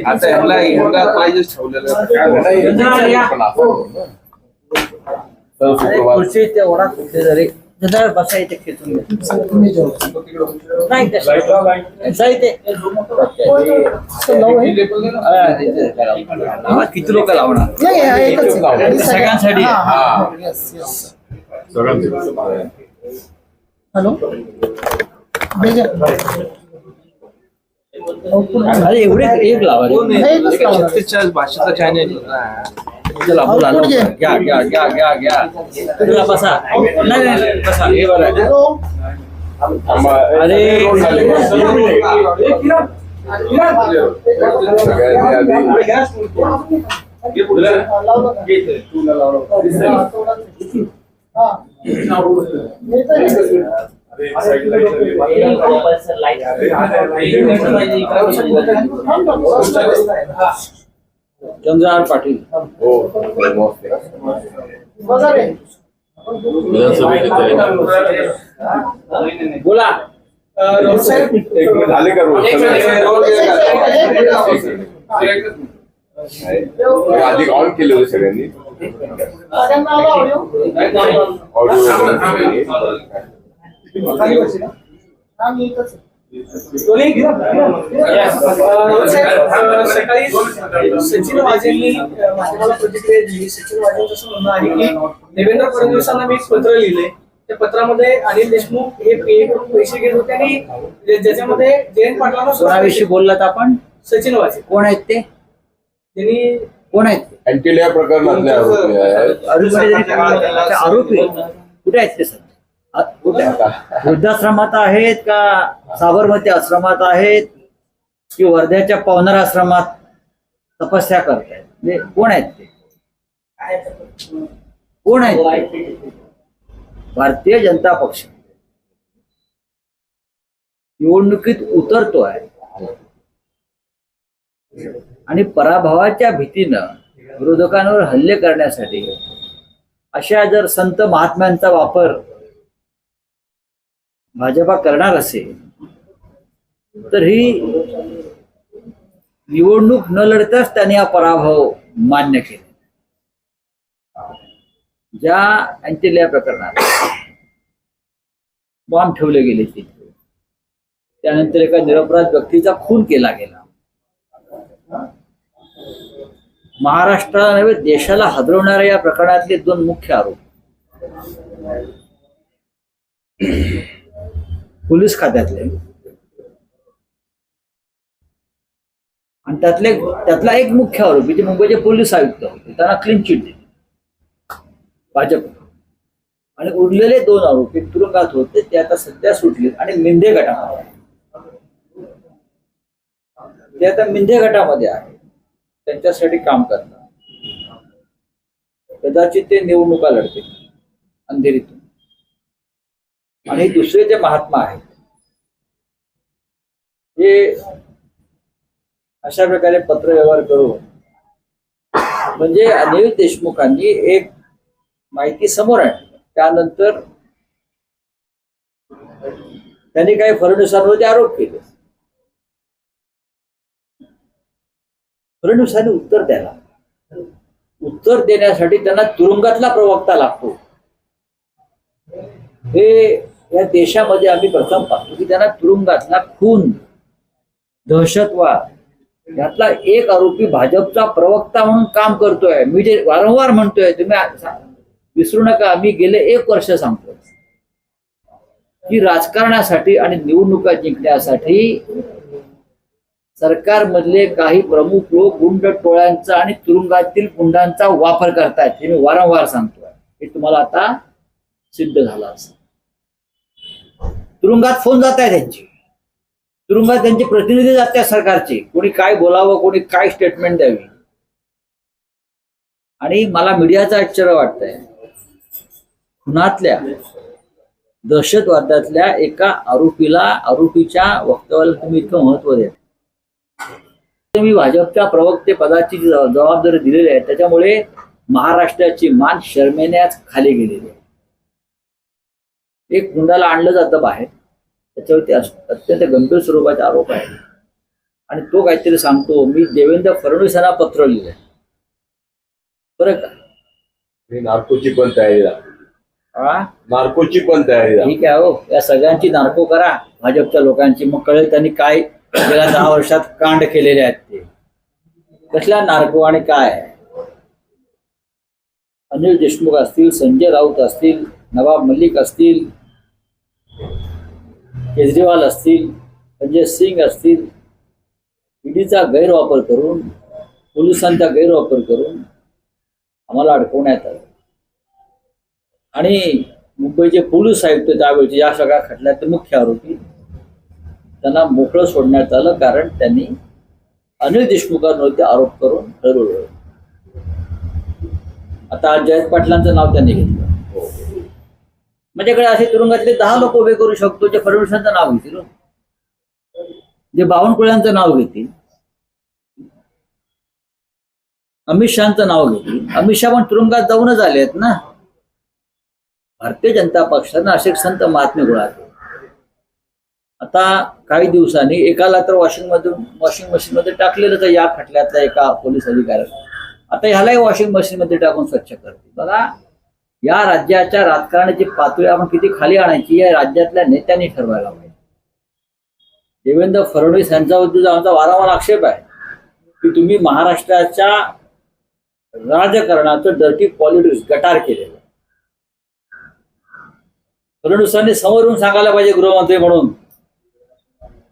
आता ह्याला ह्याला ठेवलेलं कुठे जरी. जरा बसा इथे खेचून. नाही. हा, किती लोक लावणार? सगळ्यांसाठी. हॅलो? अरे एवढे एक लावा. छत्तीसच्या भाषेचा. घ्या घ्या घ्या घ्या घ्या. तुला बसा. नाही नाही बसा. हे बरं आहे. अरे चंद्रहार पाटील. बोला. झाले का रोल आधी ऑन केले होते सगळ्यांनी. सकाळी सचिन वाजेंनी माध्यमाला प्रतिक्रिया दिली सचिन वाजेंचं असं म्हणणं आहे की देवेंद्र फडणवीसांना मी एक पत्र लिहिलंय त्या पत्रामध्ये अनिल देशमुख हे पे करून पैसे घेत होते आणि ज्या- ज्याच्यामध्ये जयंत पाटलांना बोललात आपण? सचिन वाजे कोण आहेत ते? त्यांनी कोण आहेत? अँटिलिया प्रकरणातले आरोपी आहेत. आरोपी जरी- आरोपी कुठे आहेत ते आ- कुठे आहेत? वृद्धाश्रमात आहेत का साबरमती आश्रमात आहेत की वर्ध्याच्या पवनार आश्रमात तपस्या करतायत? म्हणजे कोण आहेत ते? कोण आहेत ते? भारतीय जनता पक्ष. निवडणुकीत उतरतोय. आणि पराभवाच्या भीतीनं विरोधकांवर हल्ले करण्यासाठी अशा जर संत महात्म्यांचा वापर भाजपा करणार असेल तर ही निवडणूक न लढताच त्यांनी हा पराभव मान्य केला. ज्या अँटेलिया प्रकरणात बॉम्ब ठेवले गेले तिथे त्यानंतर एका निरपराध व्यक्तीचा खून केला गेला. महाराष्ट्राला नव्हे देशाला हादरवणाऱ्या या प्रकरणातले दोन मुख्य आरोप. पोलीस खात्यातले. आणि त्यातले त्यातला एक मुख्य आरोपी जे मुंबईचे पोलीस आयुक्त होते त्यांना क्लीन चिट दिली. भाजप. आणि उरलेले दोन आरोपी तुरुंगात होते ते आता सध्या सुटले आणि मिंदे गटामध्ये ते आता मिंदे गटामध्ये आहे त्यांच्यासाठी काम करतात. कदाचित ते निवडणुका लढतील अंधेरीतून. आणि दुसरे जे महात्मा आहेत हे अशा प्रकारे पत्रव्यवहार करून म्हणजे अनिल देशमुखांनी एक माहिती समोर आणली. त्यानंतर त्यांनी काही फडणवीसांवरती आरोप केले. फडणवीसांनी उत्तर द्यायला. उत्तर देण्यासाठी त्यांना तुरुंगातला प्रवक्ता लागतो. हे या देशामध्ये आम्ही प्रथम पाहतो की त्यांना तुरुंगातला खून दहशतवाद यातला एक आरोपी भाजपचा प्रवक्ता म्हणून काम करतोय. मी जे वारंवार म्हणतोय तुम्ही विसरू नका आम्ही गेले एक वर्ष सांगतोय. की राजकारणासाठी आणि निवडणुका जिंकण्यासाठी सरकारमधले काही प्रमुख लोक गुंड टोळ्यांचा आणि तुरुंगातील गुंडांचा वापर करतायत हे मी वारंवार सांगतोय. हे तुम्हाला आता सिद्ध झालं असं तुरुंगात फोन जात आहे त्यांची. तुरुंगात त्यांचे प्रतिनिधी जात आहेत सरकारचे. कोणी काय बोलावं कोणी काय स्टेटमेंट द्यावी? आणि मला मीडियाचं आश्चर्य वाटतंय. खुनातल्या दहशतवादातल्या एका आरोपीला आरोपीच्या वक्तव्याला तुम्ही इतकं महत्त्व देत मी भाजपच्या प्रवक्ते पदाची जबाबदारी दिलेली आहे. त्याच्यामुळे महाराष्ट्राची मान शर्मेने आज खाली गेलेली आहे. एक गुंडाला आणलं जातं बाहेर. त्याच्यावरती अत्यंत गंभीर स्वरूपाचे आरोप आहे आणि तो काहीतरी सांगतो मी देवेंद्र फडणवीस यांना पत्र लिहिलंय. बरं का? नार्कोची पण तयारी हा? नार्कोची पण तयारी ठीक आहे हो. या सगळ्यांची नार्को करा. भाजपच्या लोकांची. मग कळेल त्यांनी काय गेल्या दहा वर्षात कांड केलेले आहेत ते. कसल्या नार्को आणि काय? अनिल देशमुख असतील संजय राऊत असतील नवाब मलिक असतील केजरीवाल असतील संजय सिंग असतील ईडीचा गैरवापर करून पोलिसांचा गैरवापर करून आम्हाला अडकवण्यात आलं. आणि मुंबईचे पोलीस आयुक्त त्यावेळेचे या सगळ्या खटल्याचे मुख्य आरोपी त्यांना मोकळं सोडण्यात आलं कारण त्यांनी अनिल देशमुखांवरती आरोप करून ठरवलं आता जयंत पाटलांचं नाव त्यांनी घेतलं. माझ्याकडे असे तुरुंगातले दहा लोक उभे करू शकतो जे फडणवीसांचं नाव घेतील. हो. जे बावनकुळ्यांचं नाव घेतील. अमित शहाचं नाव घेतील. अमित शहा पण तुरुंगात जाऊनच आले आहेत ना? भारतीय जनता पक्षानं असे संत महात्मे गोळा केले. आता काही दिवसांनी एकाला तर वॉशिंग मधून वॉशिंग मशीन मध्ये टाकलेलंच या खटल्यातल्या एका पोलीस अधिकाऱ्याला. आता ह्यालाही वॉशिंग मशीन मध्ये टाकून स्वच्छ करते. बघा या राज्याच्या राजकारणाची पातळी आपण किती खाली आणायची या राज्यातल्या नेत्यांनी ठरवायला पाहिजे. देवेंद्र फडणवीस यांचा जो आमचा वारंवार आक्षेप आहे की तुम्ही महाराष्ट्राच्या राजकारणाचं डर्टी पॉलिटिक्स गटार केलेलं फडणवीसांनी समोरून सांगायला पाहिजे गृहमंत्री म्हणून.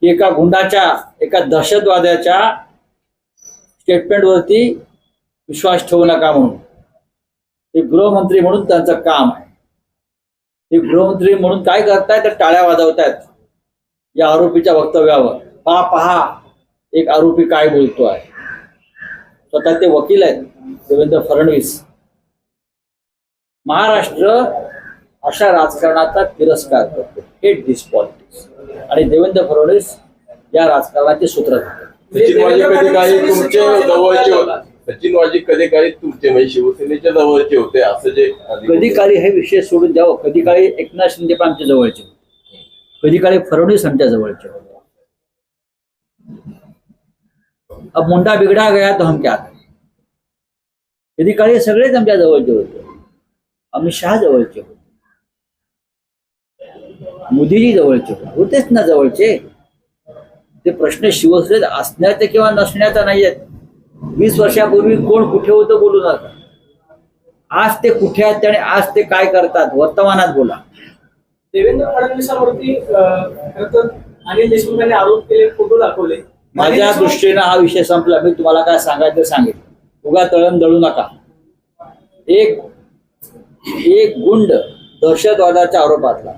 की एका गुंडाच्या एका दहशतवाद्याच्या स्टेटमेंटवरती विश्वास ठेवू नका म्हणून. ते गृहमंत्री म्हणून त्यांचं काम आहे. ते गृहमंत्री म्हणून काय करतायत? तर टाळ्या वाजवतायत. या आरोपीच्या वक्तव्यावर. पहा पहा एक आरोपी काय बोलतो आहे. स्वतः ते वकील आहेत देवेंद्र फडणवीस. महाराष्ट्र अशा राजकारणाचा तिरस्कार करतो. हे डिस्पॉल आणि देवेंद्र फडणवीस या राजकारणाचे सूत्रधार सचिन वाजे कधी काही तुमचे जवळचे होते? सचिन वाजे कधी काही तुमचे म्हणजे शिवसेनेच्या जवळचे होते असं जे कधी काळी हे विषय सोडून द्यावं? कधी काळी एकनाथ शिंदे पण आमच्या जवळचे होते. कधी काळी फडणवीस आमच्या जवळचे होते. अब मुंडा बिगडा गया तो हम क्या कधी काळी सगळेच आमच्या जवळचे होते. अमित शहा जवळचे होते. मोदीजी जवळचे होते. होतेच ना जवळचे. ते प्रश्न शिवसेनेत असण्याचे किंवा नसण्याचा नाही आहेत वीस वर्षापूर्वी कोण कुठे होतं बोलू नका. आज ते कुठे आहेत आणि आज ते काय करतात वर्तमानात बोला. देवेंद्र फडणवीसांवरती अनिल देशमुख यांनी आरोप केले फोटो दाखवले. माझ्या दृष्टीनं हा विषय संपला. मी तुम्हाला काय सांगायचं सांगेल उगा तळण दळू नका. एक एक गुंड दहशतवादाच्या आरोपातला.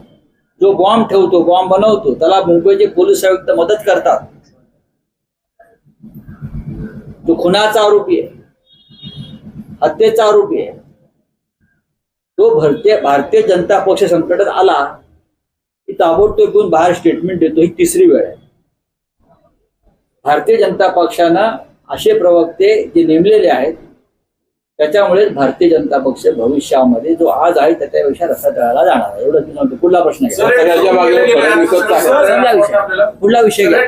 जो बॉम्ब ठेवतो बॉम्ब बनवतो त्याला मुंबईचे पोलीस आयुक्त मदत करतात. तो खुनाचा आरोपी आहे. हत्येचा आरोपी आहे. तो भारतीय भारतीय जनता पक्ष संकटात आला की ताबडतोब घेऊन बाहेर स्टेटमेंट देतो. ही तिसरी वेळ आहे. भारतीय जनता पक्षानं असे प्रवक्ते जे नेमलेले आहेत त्याच्यामुळेच भारतीय जनता पक्ष भविष्यामध्ये जो आज आहे त्याच्यापेक्षा रस्ता तळाला जाणार आहे. एवढं मी सांगतो. पुढला प्रश्न घ्या. आहे. पुढला विषय. घ्या.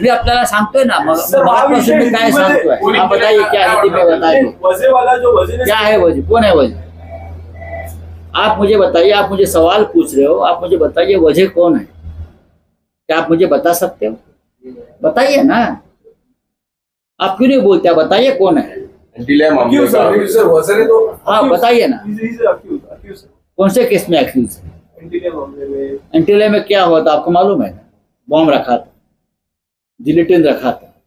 मी आपल्याला सांगतोय ना मग हा काय सांगतोय? कोणी बताइए क्या है हिंदी में बताइए वजेवाला जो वजीर क्या है वजह कौन है वजह आप मुझे बताइए आप मुझे सवाल पूछ रहे हो आप मुझे बताइए वजह कौन है? क्या आप मुझे बता सकते हो? बताइए ना। आप क्यों नहीं बोलते? आप बताइए कौन है? तो हाँ, बताइए ना। कौन से केस में एक्यूज इंटीरियर मामले में एंटीले में क्या हुआ था? आपको मालूम है? ना बॉम्ब रखा था। जिलेटिन रखा था।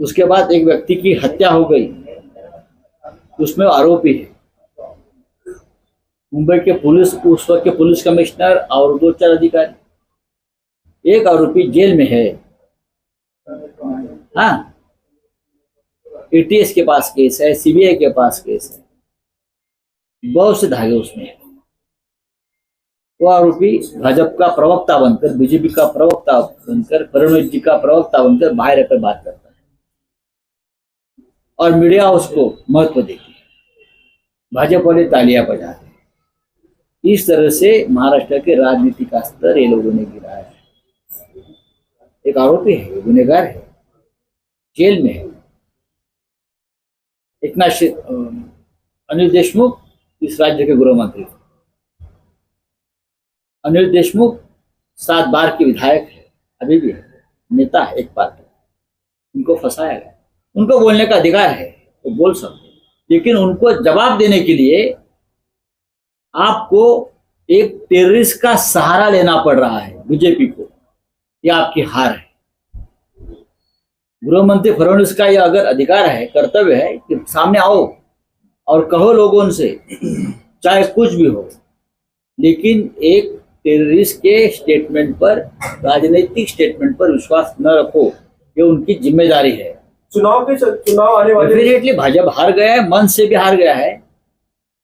उसके बाद एक व्यक्ति की हत्या हो गई। उसमें आरोपी है। मुंबई के पुलिस उस वक्त के पुलिस कमिश्नर और दो चार अधिकारी। एक आरोपी जेल में है। हाँ। एटीएस के पास केस है सीबीआई के पास केस है। बहुत से धागे उसमें हैं। वो आरोपी भाजपा का प्रवक्ता बनकर बीजेपी का प्रवक्ता बनकर फडणवीस जी का प्रवक्ता बनकर बाहर आकर बात करता है। और मीडिया उसको महत्व देती है। भाजपा वाले तालियाँ बजाते इस तरह से महाराष्ट्र के राजनीति का स्तर ये लोगों ने गिराया है। एक आरोपी है गुनेगार है। जेल में है। एकनाथ शि- अं, अनिल देशमुख इस राज्य के गृह मंत्री अनिल देशमुख सात बार के विधायक है अभी भी है नेता है एक पार्टी उनको फंसाया गया। उनको बोलने का अधिकार है वो बोल सकते लेकिन उनको जवाब देने के लिए आपको एक टेररिस्ट का सहारा लेना पड़ रहा है बीजेपी को। यह आपकी हार है। गृह मंत्री फडणवीस का यह अगर अधिकार है कर्तव्य है कि सामने आओ और कहो लोगों से चाहे कुछ भी हो। लेकिन एक टेररिस्ट के स्टेटमेंट पर राजनीतिक स्टेटमेंट पर विश्वास न रखो ये उनकी ज़िम्मेदारी है। चुनाव के चुनाव आने वाले डेफिनेटली भाजपा हार गया है मन से भी हार गया है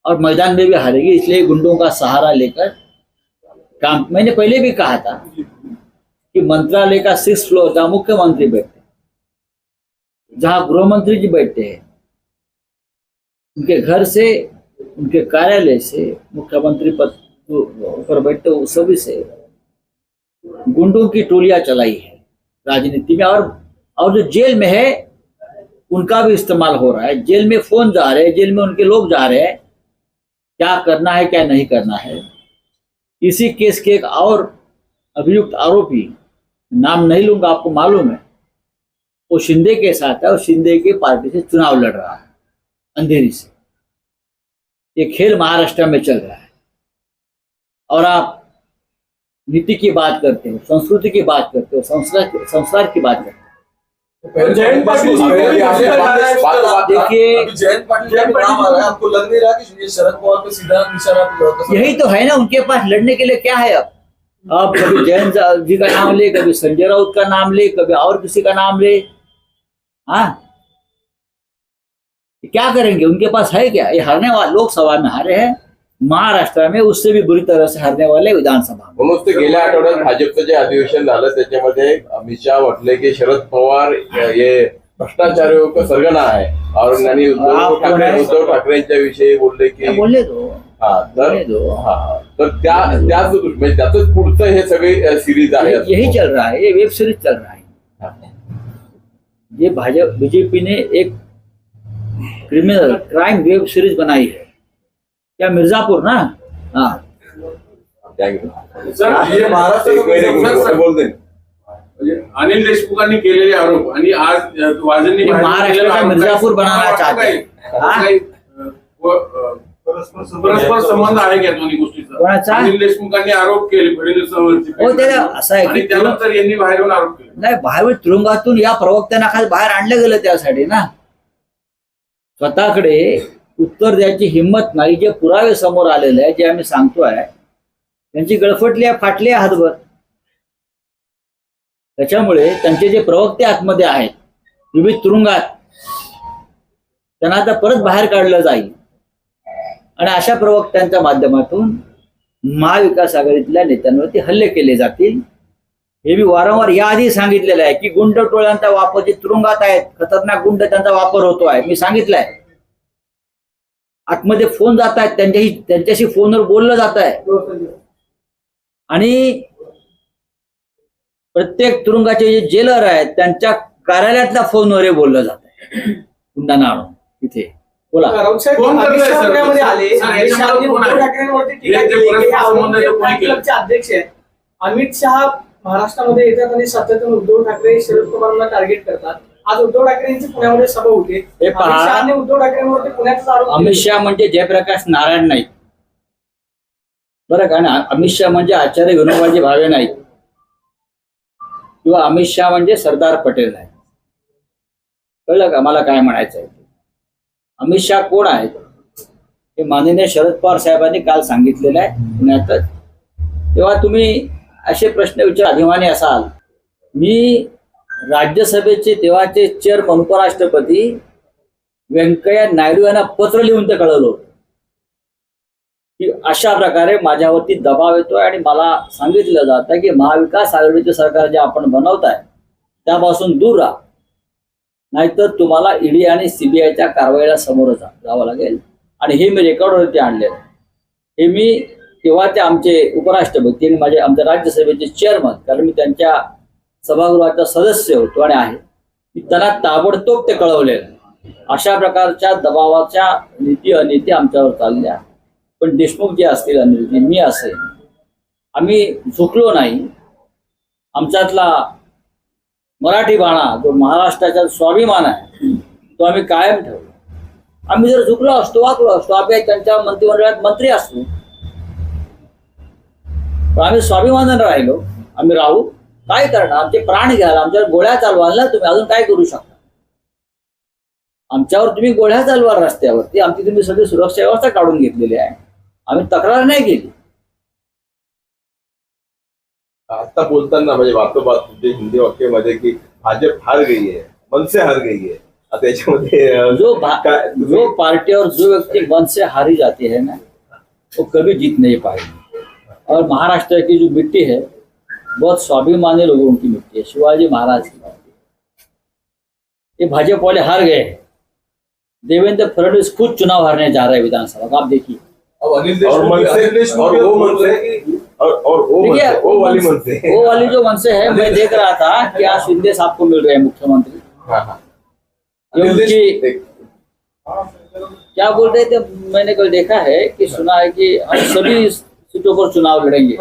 और मैदान में भी हारेगी इसलिए गुंडों का सहारा लेकर काम मैंने पहले भी कहा था कि मंत्रालय का सिक्स फ्लोर जहाँ मुख्यमंत्री बैठते हैं जहाँ गृह मंत्री जी बैठते हैं उनके घर से उनके कार्यालय से मुख्यमंत्री पद पर बैठते हैं, उस सभी से गुंडों की टोलियाँ चलाई है राजनीति में। और और जो जेल में है उनका भी इस्तेमाल हो रहा है। जेल में फ़ोन जा रहे हैं जेल में उनके लोग जा रहे हैं। क्या करना है क्या नहीं करना है? इसी केस के एक और अभियुक्त आरोपी नाम नहीं लूँगा आपको मालूम है वो शिंदे के साथ है और शिंदे के पार्टी से चुनाव लड़ रहा है अंधेरी से। ये खेल महाराष्ट्र में चल रहा है। और आप नीति की बात करते हो संस्कृति की बात करते हो संस्कार संस्कार की बात करते हो। जयंत पाटिल जी अभी आपने बात- बात- बात- देखिए जयंत पाटिल का भी नाम आ रहा है आपको लग नहीं रहा कि ये शरद पवार पे सीधा निशाना कसम- यही तो है ना उनके पास लड़ने के लिए क्या है अब? अब कभी जयंत जी का नाम ले कभी संजय राउत का नाम ले कभी और किसी का नाम ले। हाँ? क्या करेंगे? उनके पास है क्या? ये हारने वाले लोकसभा में हारे हैं। महाराष्ट्र में उससे भी बुरी तरह से हारने वाले विधानसभा में। म्हणूनच ते गेल्या आठवड्यात भाजपचं जे अधिवेशन झालं त्याच्यामध्ये अमित शहा म्हटले की शरद पवार हे भ्रष्टाचारियों का सरगना आहे. और आणि उद्धव ठाकरे? उद्धव ठाकरेंच्या विषयी बोलले की हा तर हा तर त्या त्याच म्हणजे त्याच पुढचं हे सगळे सिरीज आहे यही चल रहा है. ये वेब सीरीज चल रहा है. ये भाजपा बीजेपी ने एक क्रिमिनल क्राइम वेब सीरीज बनाई है। क्या मिर्जापुर ना? हाँ। म्हणजे अनिल देशमुखांनी केलेले आरोप आणि आज वाजेंनी महाराष्ट्र का मिर्जापूर बनाना चाहते? हैं. परस्पर संबंध आहे का दोन्ही गोष्टीचा? कोणाचा? अनिल देशमुखांनी आरोप केले फडणवीसांवरती हो, त्याला असं आहे की आणि त्यानंतर यांनी बाहेर येऊन आरोप केले. नाही बाहेर तुरुंगातून या प्रवक्त्यांना खाली बाहेर आणलं गेलं त्यासाठी ना. स्वतःकडे उत्तर द्यायची हिंमत नाही जे पुरावे समोर आलेले आहे जे आम्ही सांगतोय त्यांची गळफटली आहे फाटली आहे हातभर. त्याच्यामुळे त्यांचे जे प्रवक्ते आतमध्ये आहेत विविध तुरुंगात त्यांना आता परत बाहेर काढलं जाईल. आणि अशा प्रवक्त्यांच्या माध्यमातून महाविकास आघाडीतल्या नेत्यांवरती हल्ले केले जातील. हे मी वारंवार याआधी सांगितलेलं आहे की गुंड टोळ्यांचा वापर जे तुरुंगात आहेत खतरनाक गुंड त्यांचा वापर होतो आहे. मी सांगितलंय आतमध्ये फोन जात आहेत त्यांच्याशी त्यांच्याशी फोनवर बोललं जात आहे. आणि प्रत्येक तुरुंगाचे जे जेलर आहेत त्यांच्या कार्यालयातल्या फोनवर हे बोललं जात आहे. गुंडांना आणून तिथे बोला. अमित शहा आहे? आहे, महाराष्ट्रामध्ये येतात आणि सातत्याने उद्धव ठाकरे शरद पवारांना टार्गेट करतात. आज उद्धव ठाकरे यांची पुण्यामध्ये सभा होती. हे अमित पहा. शहाने उद्धव ठाकरेंवरती पुण्याचाच आरोप अमित. शहा म्हणजे जयप्रकाश नारायण नाईक. बरं का आणि अमित शहा म्हणजे आचार्य विनोबाजी भावे नाईक. किंवा अमित शहा म्हणजे सरदार पटेल नाही कळलं का मला काय म्हणायचं आहे? अमित शहा कोण आहेत? हे माननीय शरद पवार साहेबांनी काल सांगितलेलं आहे पुण्यातच. तेव्हा तुम्ही असे प्रश्न विचार अभिमानी असाल. मी राज्यसभेचे तेव्हाचे चेअरमन उपराष्ट्रपती व्यंकय्या नायडू यांना पत्र लिहून ते कळवलं की अशा प्रकारे माझ्यावरती दबाव येतोय आणि मला सांगितलं जातं की महाविकास आघाडीचे सरकार जे आपण बनवताय त्यापासून दूर राहा. नाहीतर तुम्हाला ईडी आणि सीबीआयच्या कारवाईला समोर जा- जावं लागेल. आणि हे मी रेकॉर्डवरती आणलेलं हे मी तेव्हा ते आमचे उपराष्ट्रपती आणि माझे आमच्या राज्यसभेचे चेअरमन कारण मी त्यांच्या सभागृहाचा सदस्य होतो आणि आहे. मी त्यांना ताबडतोब ते कळवलेलं अशा प्रकारच्या दबावाच्या नीती अनिती आमच्यावर चालल्या पण देशमुख जे असतील अनिलजी मी असेल आम्ही झुकलो नाही. आमच्यातला मराठी बाणा जो महाराष्ट्राचा स्वाभिमान आहे तो आम्ही कायम ठेवलो. आम्ही जर झुकलो असतो वाकलो असतो आम्ही त्यांच्या मंत्रिमंडळात मंत्री असतो पण आम्ही स्वाभिमानानं राहिलो. आम्ही राहू. काय करणार? आमचे प्राण घ्याल आमच्यावर गोळ्या चालवाल ना तुम्ही अजून काय करू शकता? आमच्यावर तुम्ही गोळ्या चालवाल रस्त्यावरती. आमची तुम्ही सगळी सुरक्षा व्यवस्था काढून घेतलेली आहे. आम्ही तक्रार नाही केली. आता बोलताना म्हणजे वास्तवात तुमच्या हिंदी वाक्यामध्ये की भाजप हार गई है मन से हार गई है. आता याच्यामध्ये अं, जो जो पार्टी और जो व्यक्ति मन से हारी जाती है ना वो कभी जीत नहीं पाएगी. और महाराष्ट्र की जो मिट्टी है बहुत स्वाभिमानी लोगों की मिट्टी है शिवाजी महाराज की ये भाजपा वाले हार गए। देवेंद्र फडणवीस खुद चुनाव हारने जा रहे हैं विधानसभा का आप देखिए। और मन देशमुख से अनिल देशमुख और वो वाली जो मन से है मैं देख रहा था कि आज शिंदे साहब को मिल रहे हैं मुख्यमंत्री। हाँ, हाँ. उनकी क्या बोल रहे थे? मैंने कल देखा है कि सुना है कि हम सभी सीटों पर चुनाव लड़ेंगे।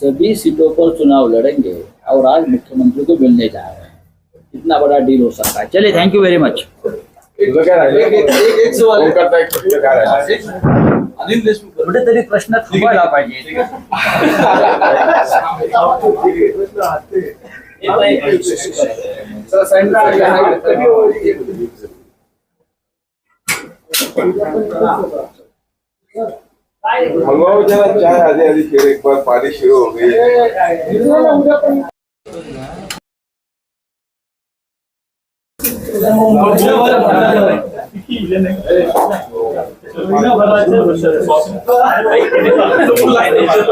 सभी सीटों पर चुनाव लड़ेंगे और आज मुख्यमंत्री को मिलने जा रहे हैं। इतना बड़ा डील हो सकता है। चलिए थैंक यू वेरी मच प्रश्न थांबायला पाहिजे मंगवाओ जरा चाय आधी आधी फिर एक बार पानी शुरू हो गई।